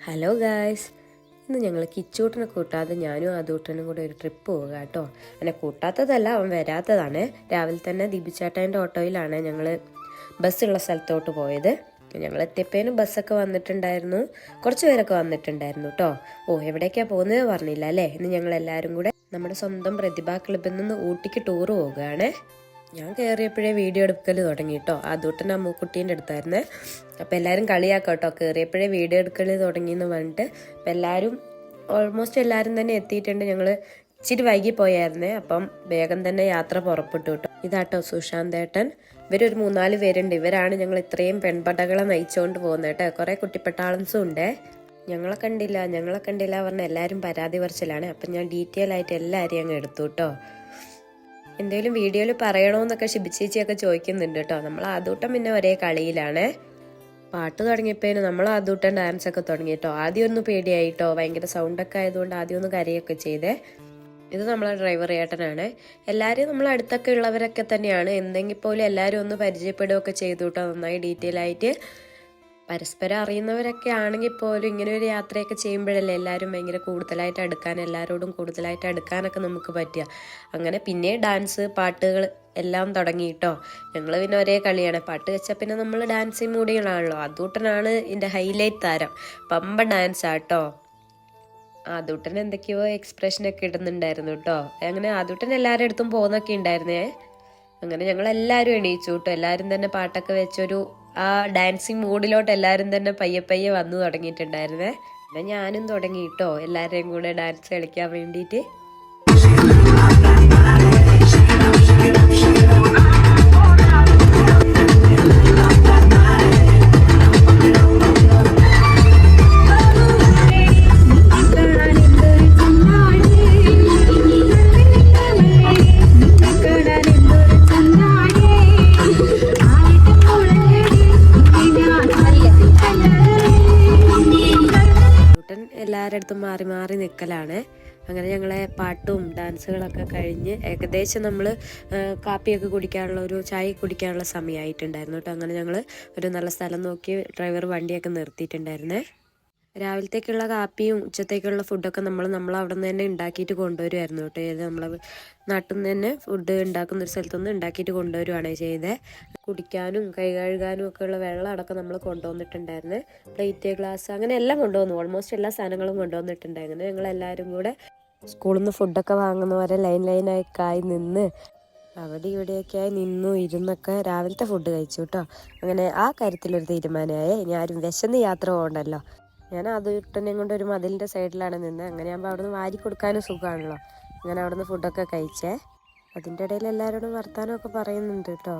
Hello guys ഇന്ന് ഞങ്ങൾ കിച്ചൂട്ടനെ കൂട്ടാതെ ഞാനും ആദൂട്ടനും കൂടെ ഒരു ട്രിപ്പ് പോവുക കേട്ടോ. എന്നെ കൂട്ടാത്തതല്ല അവൻ വരാത്തതാണ്. രാവിലെ തന്നെ ദിബിച്ചാട്ടേന്റെ ഓട്ടോയിലാണ് ഞങ്ങൾ ബസ്സുള്ള സ്ഥലത്തോട്ട് പോയത്. ഞങ്ങൾ എത്തിയപ്പോഴും ബസ്സൊക്കെ വന്നിട്ടുണ്ടായിരുന്നു. കുറച്ച് പേരൊക്കെ വന്നിട്ടുണ്ടായിരുന്നു കേട്ടോ. ഓ എവിടേക്കാണ് പോകുന്നത് പറഞ്ഞില്ല അല്ലേ? ഇന്ന് ഞങ്ങൾ എല്ലാവരും കൂടെ നമ്മുടെ സ്വന്തം പ്രതിഭാ ക്ലബിൽ നിന്ന് ഊട്ടിക്ക് ടൂർ പോവുകയാണ്. ഞാൻ കയറിയപ്പോഴേ വീഡിയോ എടുക്കൽ തുടങ്ങി കേട്ടോ ആദൂട്ടൻ അമ്മൂക്കുട്ടീന്റെ അടുത്തായിരുന്നേ. അപ്പം എല്ലാവരും കളിയാക്കാം കേട്ടോ കയറിയപ്പോഴേ വീഡിയോ എടുക്കൽ തുടങ്ങി എന്ന് പറഞ്ഞിട്ട് അപ്പം എല്ലാവരും ഓൾമോസ്റ്റ് എല്ലാവരും തന്നെ എത്തിയിട്ടുണ്ട്. ഞങ്ങൾ ഇച്ചിരി വൈകി പോയായിരുന്നേ. അപ്പം വേഗം തന്നെ യാത്ര പുറപ്പെട്ടു കേട്ടോ ഇതാട്ടോ സുശാന്തേട്ടൻ ഇവരൊരു മൂന്നാൽ പേരുണ്ട്. ഇവരാണ് ഞങ്ങൾ ഇത്രയും പെൺപടകളെ നയിച്ചുകൊണ്ട് പോകുന്നത് കേട്ടോ കുറേ കുട്ടിപ്പട്ടാളൻസും ഉണ്ടേ. ഞങ്ങളെ കണ്ടില്ല ഞങ്ങളെ കണ്ടില്ല പറഞ്ഞ എല്ലാവരും പരാതി പറച്ചിലാണ്. അപ്പം ഞാൻ ഡീറ്റെയിൽ ആയിട്ട് എല്ലാവരെയും അങ്ങ് എടുത്തു കേട്ടോ എന്തെങ്കിലും വീഡിയോയിൽ പറയണമെന്നൊക്കെ ശിബിച്ചേച്ചിയൊക്കെ ചോദിക്കുന്നുണ്ട് കേട്ടോ. നമ്മൾ ആദ്യൂട്ടം പിന്നെ ഒരേ കളിയിലാണ്. പാട്ട് തുടങ്ങിയപ്പോഴേനും നമ്മൾ ആദ്യൂട്ടം ഡാൻസ് ഒക്കെ തുടങ്ങി കേട്ടോ. ആദ്യം ഒന്ന് പേടിയായിട്ടോ ഭയങ്കര സൗണ്ടൊക്കെ ആയതുകൊണ്ട് ആദ്യം ഒന്ന് കരയൊക്കെ ചെയ്തേ. ഇത് നമ്മളെ ഡ്രൈവർ ഏട്ടനാണ്. എല്ലാവരും നമ്മൾ അടുത്തൊക്കെ ഉള്ളവരൊക്കെ തന്നെയാണ്. എന്തെങ്കിൽ പോലും എല്ലാവരും ഒന്ന് പരിചയപ്പെടുകയൊക്കെ ചെയ്തു കേട്ടോ. നന്നായി ഡീറ്റെയിൽ ആയിട്ട് പരസ്പരം അറിയുന്നവരൊക്കെ ആണെങ്കിൽ പോലും ഇങ്ങനെ ഒരു യാത്രയൊക്കെ ചെയ്യുമ്പോഴല്ലേ എല്ലാവരും ഭയങ്കര കൂടുതലായിട്ട് അടുക്കാൻ എല്ലാവരോടും കൂടുതലായിട്ട് അടുക്കാനൊക്കെ നമുക്ക് പറ്റുക. അങ്ങനെ പിന്നെ ഡാൻസ് പാട്ടുകൾ എല്ലാം തുടങ്ങിയിട്ടോ ഞങ്ങൾ പിന്നെ ഒരേ കളിയാണ്. പാട്ട് വെച്ചാൽ പിന്നെ നമ്മൾ ഡാൻസിങ് മൂടികളാണല്ലോ അതുകൂട്ടനാണ് ഇതിന്റെ ഹൈലൈറ്റ് താരം. പമ്പ ഡാൻസ് ആട്ടോ. ആദൂട്ടൻ എന്തൊക്കെയോ എക്സ്പ്രഷനൊക്കെ ഇടുന്നുണ്ടായിരുന്നു കേട്ടോ അങ്ങനെ ആദൂട്ടൻ എല്ലാവരുടെ അടുത്തും പോകുന്നൊക്കെ ഉണ്ടായിരുന്നേ. അങ്ങനെ ഞങ്ങൾ എല്ലാവരും എണീച്ചു കേട്ടോ എല്ലാവരും തന്നെ പാട്ടൊക്കെ വെച്ചൊരു ആ ഡാൻസിങ് മൂഡിലോട്ട് എല്ലാവരും തന്നെ പയ്യെ പയ്യെ വന്നു തുടങ്ങിയിട്ടുണ്ടായിരുന്നേ. പിന്നെ ഞാനും തുടങ്ങി കേട്ടോ എല്ലാവരെയും കൂടെ ഡാൻസ് കളിക്കാൻ വേണ്ടിയിട്ട്. മാറി മാറി നിൽക്കലാണ് അങ്ങനെ ഞങ്ങളെ പാട്ടും ഡാൻസുകളൊക്കെ കഴിഞ്ഞ് ഏകദേശം നമ്മൾ കാപ്പിയൊക്കെ കുടിക്കാനുള്ള ഒരു ചായ കുടിക്കാനുള്ള സമയമായിട്ടുണ്ടായിരുന്നു കേട്ടോ. അങ്ങനെ ഞങ്ങൾ ഒരു നല്ല സ്ഥലം നോക്കി ഡ്രൈവർ വണ്ടിയൊക്കെ നിർത്തിയിട്ടുണ്ടായിരുന്നേ. രാവിലത്തേക്കുള്ള കാപ്പിയും ഉച്ചത്തേക്കുള്ള ഫുഡൊക്കെ നമ്മൾ നമ്മൾ അവിടെ നിന്ന് തന്നെ ഉണ്ടാക്കിയിട്ട് കൊണ്ടുവരുമായിരുന്നു കേട്ടോ. ഏത് നമ്മളെ നാട്ടിൽ നിന്ന് തന്നെ ഫുഡ് ഉണ്ടാക്കുന്ന ഒരു സ്ഥലത്തുനിന്ന് ഉണ്ടാക്കിയിട്ട് കൊണ്ടുവരുവാണ് ചെയ്തത് കുടിക്കാനും കൈ കഴുകാനും ഒക്കെ ഉള്ള വെള്ളം അടക്കം നമ്മൾ കൊണ്ടുവന്നിട്ടുണ്ടായിരുന്നു. പ്ലേറ്റ് ഗ്ലാസ് അങ്ങനെ എല്ലാം കൊണ്ടുവന്നു. ഓൾമോസ്റ്റ് എല്ലാ സാധനങ്ങളും കൊണ്ടുവന്നിട്ടുണ്ടായിരുന്നു. ഞങ്ങൾ എല്ലാവരും കൂടെ സ്കൂളിൽ നിന്ന് ഫുഡൊക്കെ വാങ്ങുന്നവരെ ലൈൻ ലൈനായി കായി നിന്ന് അവിടെ ഇവിടെയൊക്കെയായി നിന്നു ഇരുന്നൊക്കെ രാവിലത്തെ ഫുഡ് കഴിച്ചു കേട്ടോ. അങ്ങനെ ആ കാര്യത്തിലൊരു തീരുമാനമായി. ഇനി ആരും വിശന്ന് യാത്ര പോകണ്ടല്ലോ. ഞാൻ അത് ഇട്ടനെ കൊണ്ട് ഒരു മതിലിന്റെ സൈഡിലാണ് നിന്ന്. അങ്ങനെ ആകുമ്പോൾ അവിടുന്ന് വാരി കൊടുക്കാനും സുഖമാണല്ലോ അങ്ങനെ അവിടുന്ന് ഫുഡൊക്കെ കഴിച്ചേ. അതിന്റെ ഇടയിൽ എല്ലാവരോടും വർത്താനമൊക്കെ പറയുന്നുണ്ട് കേട്ടോ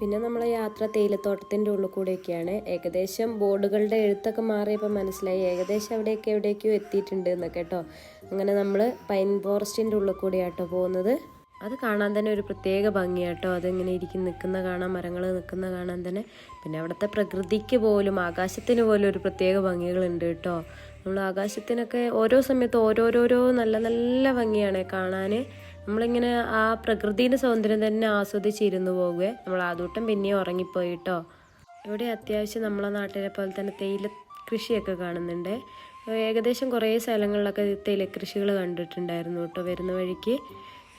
പിന്നെ നമ്മളെ യാത്ര തേയിലത്തോട്ടത്തിന്റെ ഉള്ളിൽ കൂടെയൊക്കെയാണ്. ഏകദേശം ബോർഡുകളുടെ എഴുത്തൊക്കെ മാറിയപ്പോൾ മനസ്സിലായി. ഏകദേശം എവിടെയൊക്കെ എവിടേക്കോ എത്തിയിട്ടുണ്ട് എന്നൊക്കെ കേട്ടോ അങ്ങനെ നമ്മൾ പൈൻ ഫോറസ്റ്റിന്റെ ഉള്ളിൽ കൂടെയാട്ടോ പോകുന്നത്. അത് കാണാൻ തന്നെ ഒരു പ്രത്യേക ഭംഗിയാട്ടോ. അതിങ്ങനെ ഇരിക്കും നിൽക്കുന്ന കാണാൻ മരങ്ങൾ നിൽക്കുന്ന കാണാൻ തന്നെ. പിന്നെ അവിടുത്തെ പ്രകൃതിക്ക് പോലും ആകാശത്തിന് പോലും ഒരു പ്രത്യേക ഭംഗികളുണ്ട് കേട്ടോ. നമ്മൾ ആകാശത്തിനൊക്കെ ഓരോ സമയത്ത് ഓരോരോരോ നല്ല നല്ല ഭംഗിയാണ് കാണാൻ. നമ്മളിങ്ങനെ ആ പ്രകൃതിയുടെ സൗന്ദര്യം തന്നെ ആസ്വദിച്ചിരുന്നു പോകുക നമ്മൾ ആദൂട്ടം പിന്നെയും ഉറങ്ങിപ്പോയി കേട്ടോ. ഇവിടെ അത്യാവശ്യം നമ്മളെ നാട്ടിലെ പോലെ തന്നെ തേയില കൃഷിയൊക്കെ കാണുന്നുണ്ട്. ഏകദേശം കുറേ സ്ഥലങ്ങളിലൊക്കെ തേയില കൃഷികൾ കണ്ടിട്ടുണ്ടായിരുന്നു കേട്ടോ വരുന്ന വഴിക്ക്.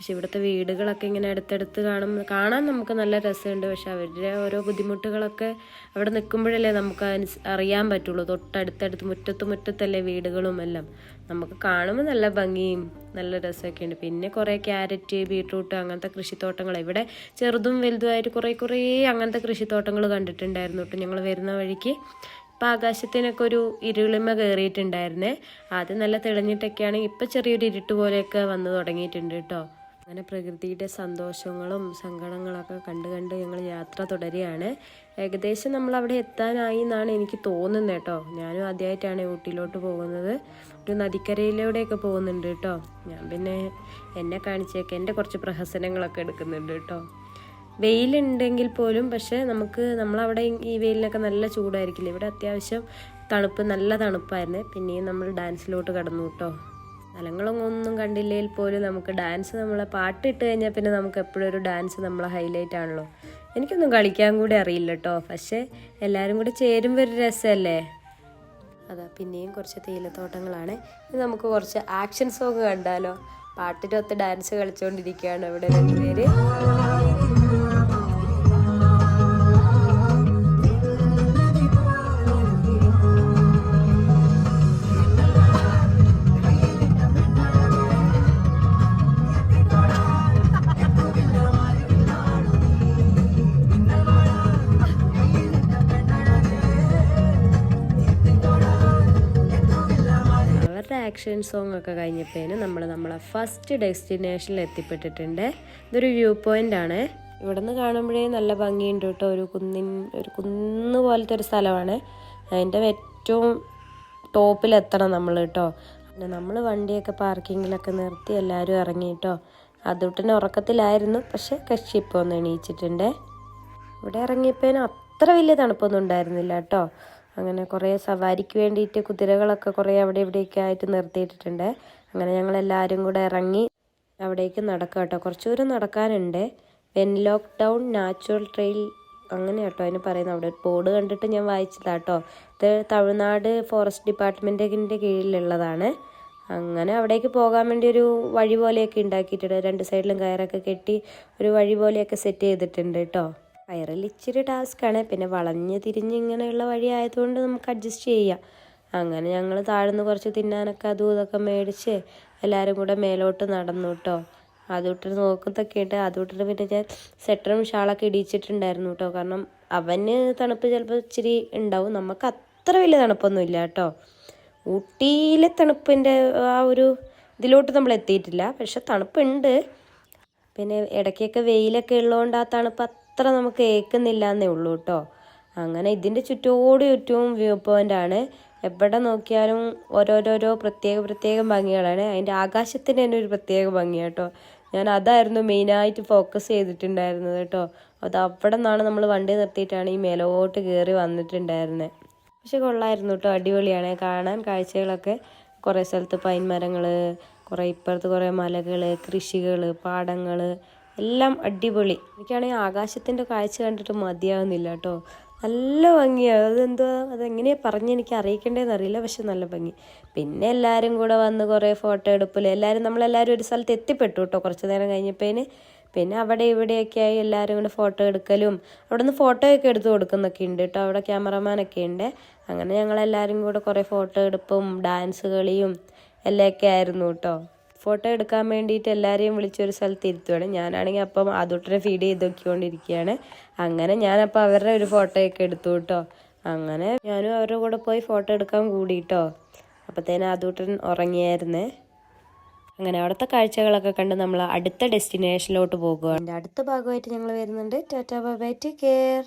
പക്ഷെ ഇവിടുത്തെ വീടുകളൊക്കെ ഇങ്ങനെ അടുത്തടുത്ത് കാണും. കാണാൻ നമുക്ക് നല്ല രസമുണ്ട്. പക്ഷെ അവരുടെ ഓരോ ബുദ്ധിമുട്ടുകളൊക്കെ അവിടെ നിൽക്കുമ്പോഴല്ലേ നമുക്ക് അറിയാൻ പറ്റുള്ളൂ. തൊട്ടടുത്തടുത്ത് മുറ്റത്ത് മുറ്റത്തല്ലേ വീടുകളും എല്ലാം. നമുക്ക് കാണുമ്പോൾ നല്ല ഭംഗിയും നല്ല രസമൊക്കെ ഉണ്ട്. പിന്നെ കുറേ ക്യാരറ്റ് ബീട്രൂട്ട് അങ്ങനത്തെ കൃഷിത്തോട്ടങ്ങൾ. ഇവിടെ ചെറുതും വലുതുമായിട്ട് കുറേ കുറേ അങ്ങനത്തെ കൃഷിത്തോട്ടങ്ങൾ കണ്ടിട്ടുണ്ടായിരുന്നു കേട്ടോ. ഞങ്ങൾ വരുന്ന വഴിക്ക് ഇപ്പം ആകാശത്തിനൊക്കെ ഒരു ഇരുളിമ കയറിയിട്ടുണ്ടായിരുന്നേ. ആദ്യം നല്ല തെളിഞ്ഞിട്ടൊക്കെയാണ് ഇപ്പം ചെറിയൊരു ഇരുട്ട് പോലെയൊക്കെ വന്നു തുടങ്ങിയിട്ടുണ്ട് കേട്ടോ. അങ്ങനെ പ്രകൃതിയുടെ സന്തോഷങ്ങളും സങ്കടങ്ങളൊക്കെ കണ്ട് കണ്ട് ഞങ്ങൾ യാത്ര തുടരുകയാണ്. ഏകദേശം നമ്മൾ അവിടെ എത്താനായി എന്നാണ് എനിക്ക് തോന്നുന്നത് കേട്ടോ. ഞാനും ആദ്യമായിട്ടാണ് ഊട്ടിയിലോട്ട് പോകുന്നത്. ഒരു നദിക്കരയിലൂടെയൊക്കെ പോകുന്നുണ്ട് കേട്ടോ. ഞാൻ പിന്നെ എന്നെ കാണിച്ചേക്കെ എന്റെ കുറച്ച് പ്രഹസനങ്ങളൊക്കെ എടുക്കുന്നുണ്ട് കേട്ടോ. വെയിലുണ്ടെങ്കിൽ പോലും പക്ഷേ നമുക്ക് നമ്മളവിടെ ഈ വെയിലിനൊക്കെ നല്ല ചൂടായിരിക്കില്ല? ഇവിടെ അത്യാവശ്യം തണുപ്പ് നല്ല തണുപ്പായിരുന്നു. പിന്നെയും നമ്മൾ ഡാൻസിലോട്ട് കടന്നു കേട്ടോ. സ്ഥലങ്ങളൊന്നും കണ്ടില്ലെങ്കിൽ പോലും നമുക്ക് ഡാൻസ് നമ്മളെ പാട്ട് ഇട്ട് കഴിഞ്ഞാൽ പിന്നെ നമുക്ക് എപ്പോഴും ഒരു ഡാൻസ് നമ്മളെ ഹൈലൈറ്റ് ആണല്ലോ. എനിക്കൊന്നും കളിക്കാൻ കൂടി അറിയില്ല കേട്ടോ പക്ഷേ എല്ലാവരും കൂടി ചേരുമ്പോൾ ഒരു രസമല്ലേ അതാ പിന്നെയും കുറച്ച് തേയിലത്തോട്ടങ്ങളാണ്. ഇത് നമുക്ക് കുറച്ച് ആക്ഷൻ സോങ് കണ്ടാലോ. പാട്ടിനൊത്ത് ഡാൻസ് കളിച്ചുകൊണ്ടിരിക്കുകയാണ് ഇവിടെ രണ്ടുപേര്. ആക്ഷൻ സോങ് ഒക്കെ കഴിഞ്ഞപ്പോൾ നമ്മൾ നമ്മളെ ഫസ്റ്റ് ഡെസ്റ്റിനേഷനിൽ എത്തിപ്പെട്ടിട്ടുണ്ട്. ഇതൊരു വ്യൂ പോയിന്റ് ആണ്. ഇവിടുന്ന് കാണുമ്പോഴേ നല്ല ഭംഗിയുണ്ട് കേട്ടോ. ഒരു കുന്നിൻ ഒരു കുന്ന് പോലത്തെ ഒരു സ്ഥലമാണ്. അതിന്റെ ഏറ്റവും ടോപ്പിലെത്തണം നമ്മൾ കേട്ടോ. പിന്നെ നമ്മൾ വണ്ടിയൊക്കെ പാർക്കിങ്ങിലൊക്കെ നിർത്തി എല്ലാവരും ഇറങ്ങി കേട്ടോ. അതുട്ടന്നെ ഉറക്കത്തിലായിരുന്നു. പക്ഷെ കക്ഷി ഇപ്പോൾ ഒന്ന് എണീച്ചിട്ടുണ്ട്. ഇവിടെ ഇറങ്ങിയപ്പോഴേനും അത്ര വലിയ തണുപ്പൊന്നും ഉണ്ടായിരുന്നില്ല കേട്ടോ. അങ്ങനെ കുറേ സവാരിക്ക് വേണ്ടിയിട്ട് കുതിരകളൊക്കെ കുറേ അവിടെ ഇവിടെയൊക്കെ ആയിട്ട് നിർത്തിയിട്ടിട്ടുണ്ട്. അങ്ങനെ ഞങ്ങൾ എല്ലാവരും കൂടെ ഇറങ്ങി അവിടേക്ക് നടക്കുക കേട്ടോ. കുറച്ച് ദൂരം നടക്കാനുണ്ട്. വെൻലോക്ക് ടൗൺ നാച്ചുറൽ ട്രെയിൽ അങ്ങനെ കേട്ടോ അതിന് പറയുന്നത്. അവിടെ ബോർഡ് കണ്ടിട്ട് ഞാൻ വായിച്ചതാ കേട്ടോ. ഇത് തമിഴ്നാട് ഫോറസ്റ്റ് ഡിപ്പാർട്ട്മെന്റിന്റെ കീഴിലുള്ളതാണ്. അങ്ങനെ അവിടേക്ക് പോകാൻ വേണ്ടി ഒരു വഴി പോലെയൊക്കെ ഉണ്ടാക്കിയിട്ടുണ്ട്. രണ്ട് സൈഡിലും കയറൊക്കെ കെട്ടി ഒരു വഴി പോലെയൊക്കെ സെറ്റ് ചെയ്തിട്ടുണ്ട് കേട്ടോ. കയറിൽ ഇച്ചിരി ടാസ്ക്കാണ് പിന്നെ വളഞ്ഞ് തിരിഞ്ഞ് ഇങ്ങനെയുള്ള വഴി ആയതുകൊണ്ട് നമുക്ക് അഡ്ജസ്റ്റ് ചെയ്യാം. അങ്ങനെ ഞങ്ങൾ താഴ്ന്ന് കുറച്ച് തിന്നാനൊക്കെ അതും ഇതൊക്കെ മേടിച്ച് എല്ലാവരും കൂടെ മേലോട്ട് നടന്നു കേട്ടോ അതുവിട്ട് നോക്കത്തൊക്കെ ഉണ്ട് അതുവിട്ടിട്ട് പിന്നെ ഞാൻ സെറ്ററും ഷാളൊക്കെ ഇടിച്ചിട്ടുണ്ടായിരുന്നു കേട്ടോ കാരണം അവന് തണുപ്പ് ചിലപ്പോൾ ഇച്ചിരി ഉണ്ടാവും. നമുക്ക് അത്ര വലിയ തണുപ്പൊന്നും ഇല്ല കേട്ടോ ഊട്ടിയിലെ തണുപ്പിന്റെ ആ ഒരു ഇതിലോട്ട് നമ്മൾ എത്തിയിട്ടില്ല. പക്ഷെ തണുപ്പുണ്ട്. പിന്നെ ഇടയ്ക്കൊക്കെ വെയിലൊക്കെ ഉള്ളതുകൊണ്ട് ആ തണുപ്പ് അത്ര നമുക്ക് ഏൽക്കുന്നില്ല എന്നേ ഉള്ളൂ കേട്ടോ. അങ്ങനെ ഇതിന്റെ ചുറ്റോട് ചുറ്റും വ്യൂ പോയിന്റാണ് എവിടെ നോക്കിയാലും ഓരോരോരോ പ്രത്യേക പ്രത്യേക ഭംഗികളാണ്. അതിന്റെ ആകാശത്തിന് തന്നെ ഒരു പ്രത്യേക ഭംഗിയാണ് കേട്ടോ. ഞാൻ അതായിരുന്നു മെയിനായിട്ട് ഫോക്കസ് ചെയ്തിട്ടുണ്ടായിരുന്നത് കേട്ടോ. അത് അവിടെ നിന്നാണ് നമ്മൾ വണ്ടി നിർത്തിയിട്ടാണ് ഈ മേലോട്ട് കയറി വന്നിട്ടുണ്ടായിരുന്നത് പക്ഷെ കൊള്ളായിരുന്നു കേട്ടോ. അടിപൊളിയാണ്. കാണാൻ കാഴ്ചകളൊക്കെ. കുറേ സ്ഥലത്ത് പൈൻ മരങ്ങൾ കുറേ ഇപ്പുറത്ത് കുറേ മലകൾ കൃഷികൾ പാടങ്ങൾ എല്ലാം അടിപൊളി. എനിക്കാണെങ്കിൽ ആകാശത്തിന്റെ കാഴ്ച കണ്ടിട്ട് മതിയാവുന്നില്ല കേട്ടോ. നല്ല ഭംഗിയാണ് അതെന്തോ അതെങ്ങനെയാണ് പറഞ്ഞ് എനിക്ക് അറിയിക്കേണ്ടതെന്ന് അറിയില്ല പക്ഷെ നല്ല ഭംഗി. പിന്നെ എല്ലാവരും കൂടെ വന്ന് കുറേ ഫോട്ടോ എടുപ്പിൽ എല്ലാവരും നമ്മളെല്ലാവരും ഒരു സ്ഥലത്ത് എത്തിപ്പെട്ടു കേട്ടോ കുറച്ച് നേരം കഴിഞ്ഞപ്പോഴേന്. പിന്നെ അവിടെ ഇവിടെയൊക്കെ ആയി എല്ലാവരും കൂടെ ഫോട്ടോ എടുക്കലും അവിടെ നിന്ന് ഫോട്ടോയൊക്കെ എടുത്ത് കൊടുക്കുന്നൊക്കെ ഉണ്ട് കേട്ടോ. അവിടെ ക്യാമറമാനൊക്കെ ഉണ്ട്. അങ്ങനെ ഞങ്ങളെല്ലാവരും കൂടെ കുറേ ഫോട്ടോ എടുപ്പും ഡാൻസ് കളിയും എല്ലാമൊക്കെ ആയിരുന്നു കേട്ടോ. ഫോട്ടോ എടുക്കാൻ വേണ്ടിയിട്ട് എല്ലാവരെയും വിളിച്ചൊരു സ്ഥലത്ത് ഇരുത്തുവാണ്. ഞാനാണെങ്കിൽ അപ്പം അതൊട്ടിനെ ഫീഡ് ചെയ്ത് നോക്കിക്കൊണ്ടിരിക്കുകയാണ് അങ്ങനെ ഞാനപ്പോൾ അവരുടെ ഒരു ഫോട്ടോയൊക്കെ എടുത്തു കേട്ടോ അങ്ങനെ ഞാനും അവരുടെ കൂടെ പോയി ഫോട്ടോ എടുക്കാൻ കൂടിയിട്ടോ അപ്പത്തേനും അതുട്ടൻ ഉറങ്ങിയായിരുന്നേ. അങ്ങനെ അവിടുത്തെ കാഴ്ചകളൊക്കെ കണ്ട് നമ്മൾ അടുത്ത ഡെസ്റ്റിനേഷനിലോട്ട് പോകുക അടുത്ത ഭാഗമായിട്ട് ഞങ്ങൾ വരുന്നുണ്ട്. Tata bye take care.